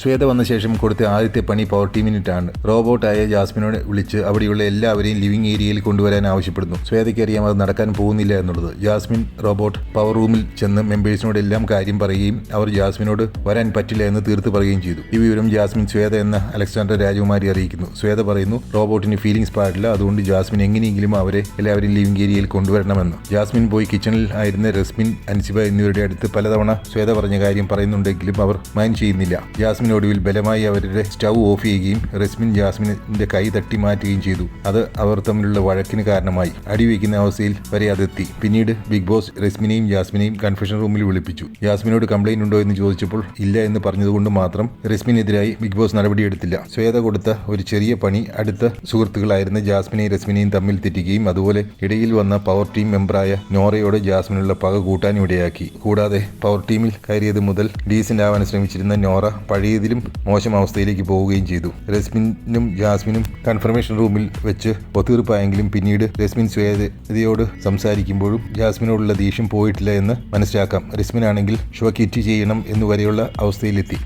ശ്വേത വന്ന ശേഷം കൊടുത്ത ആദ്യത്തെ പണി പവർ ടീമിനിട്ടാണ് റോബോട്ടായ ജാസ്മിനോട് വിളിച്ച് അവിടെയുള്ള എല്ലാവരെയും ലിവിംഗ് ഏരിയയിൽ കൊണ്ടുവരാൻ ആവശ്യപ്പെടുന്നു. ശ്വേതയ്ക്ക് അറിയാം അത് നടക്കാൻ പോകുന്നില്ല എന്നുള്ളത്. ജാസ്മിൻ റോബോട്ട് പവർ റൂമിൽ ചെന്ന് മെമ്പേഴ്സിനോട് എല്ലാം കാര്യം പറയുകയും അവർ ജാസ്മിനോട് വരാൻ പറ്റില്ല എന്ന് തീർത്ത് പറയുകയും ചെയ്തു. ഈ വിവരം ജാസ്മിൻ ശ്വേത എന്ന അലക്സാണ്ടർ രാജകുമാരി അറിയിക്കുന്നു. ശ്വേത പറയുന്നു റോബോട്ടിന് ഫീലിംഗ്സ് പാടില്ല. അതുകൊണ്ട് ജാസ്മിൻ എങ്ങനെയെങ്കിലും അവരെ എല്ലാവരും ലിവിംഗ് ഏരിയയിൽ കൊണ്ടുവരണമെന്ന്. ജാസ്മിൻ പോയി കിച്ചണിൽ ആയിരുന്ന റസ്മിൻ അൻസിബ എന്നിവരുടെ അടുത്ത് പലതവണ ശ്വേത പറഞ്ഞ കാര്യം പറയുന്നുണ്ടെങ്കിലും അവർ മൈൻഡ് ചെയ്യുന്നില്ല. ജാസ്മിൻ ഒടുവിൽ ബലമായി അവരുടെ സ്റ്റൗ ഓഫ് ചെയ്യുകയും റെസ്മിൻ ജാസ്മിനിന്റെ കൈ തട്ടി മാറ്റുകയും ചെയ്തു. അത് അവർ തമ്മിലുള്ള വഴക്കിന് കാരണമായി. അടിവെക്കുന്ന അവസ്ഥയിൽ വരെ അതെത്തി. പിന്നീട് ബിഗ് ബോസ് റെസ്മിനെയും ജാസ്മിനെയും കൺഫെഷൻ റൂമിൽ വിളിപ്പിച്ചു. ജാസ്മിനോട് കംപ്ലൈന്റ് ഉണ്ടോ എന്ന് ചോദിച്ചപ്പോൾ ഇല്ല എന്ന് പറഞ്ഞതുകൊണ്ട് മാത്രം റെസ്മിനെതിരായി ബിഗ് ബോസ് നടപടിയെടുത്തില്ല ശ്വേത കൊടുത്ത ഒരു ചെറിയ പണി അടുത്ത സുഹൃത്തുക്കളായിരുന്ന ജാസ്മിനെയും റെസ്മിനെയും തമ്മിൽ തെറ്റിക്കുകയും അതുപോലെ ഇടയിൽ വന്ന പവർ ടീം മെമ്പറായ നോറയോട് ജാസ്മിനുള്ള പക കൂട്ടാനും ഇടയാക്കി. കൂടാതെ പവർ ടീമിൽ കയറിയത് മുതൽ ഡീസന്റ് ആവാൻ ശ്രമിച്ചിരുന്ന നോറ പഴയതിലും മോശം അവസ്ഥയിലേക്ക് പോവുകയും ചെയ്തു. രസ്മിനും ജാസ്മിനും കൺഫർമേഷൻ റൂമിൽ വെച്ച് ഒത്തീർപ്പായെങ്കിലും പിന്നീട് രസ്മിൻ സ്വേദയോട് സംസാരിക്കുമ്പോഴും ജാസ്മിനോടുള്ള ദേഷ്യം പോയിട്ടില്ല എന്ന് മനസ്സിലാക്കാം. രസ്മിനാണെങ്കിൽ ഷോ കിറ്റ് ചെയ്യണം എന്നുവരെയുള്ള അവസ്ഥയിലെത്തി.